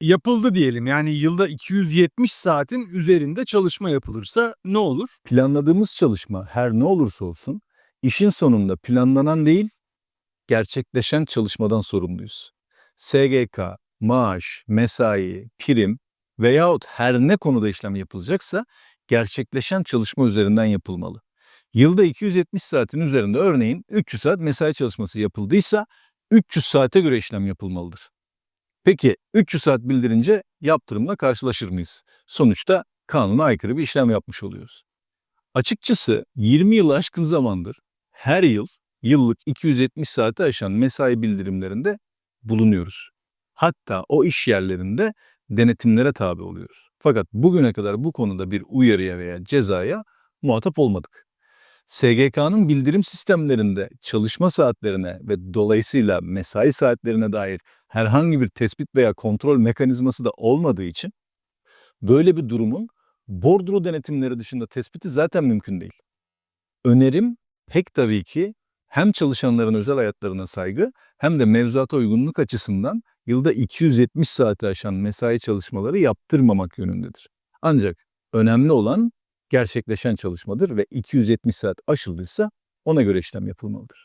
yapıldı diyelim. Yani yılda 270 saatin üzerinde çalışma yapılırsa ne olur? Planladığımız çalışma her ne olursa olsun işin sonunda planlanan değil, gerçekleşen çalışmadan sorumluyuz. SGK, maaş, mesai, prim veyahut her ne konuda işlem yapılacaksa gerçekleşen çalışma üzerinden yapılmalı. Yılda 270 saatin üzerinde örneğin 300 saat mesai çalışması yapıldıysa 300 saate göre işlem yapılmalıdır. Peki 300 saat bildirince yaptırımla karşılaşır mıyız? Sonuçta kanuna aykırı bir işlem yapmış oluyoruz. Açıkçası 20 yıl aşkın zamandır her yıl yıllık 270 saati aşan mesai bildirimlerinde bulunuyoruz. Hatta o iş yerlerinde denetimlere tabi oluyoruz. Fakat bugüne kadar bu konuda bir uyarıya veya cezaya muhatap olmadık. SGK'nın bildirim sistemlerinde çalışma saatlerine ve dolayısıyla mesai saatlerine dair herhangi bir tespit veya kontrol mekanizması da olmadığı için böyle bir durumun bordro denetimleri dışında tespiti zaten mümkün değil. Önerim pek tabii ki hem çalışanların özel hayatlarına saygı hem de mevzuata uygunluk açısından yılda 270 saati aşan mesai çalışmaları yaptırmamak yönündedir. Ancak önemli olan gerçekleşen çalışmadır ve 270 saat aşıldıysa ona göre işlem yapılmalıdır.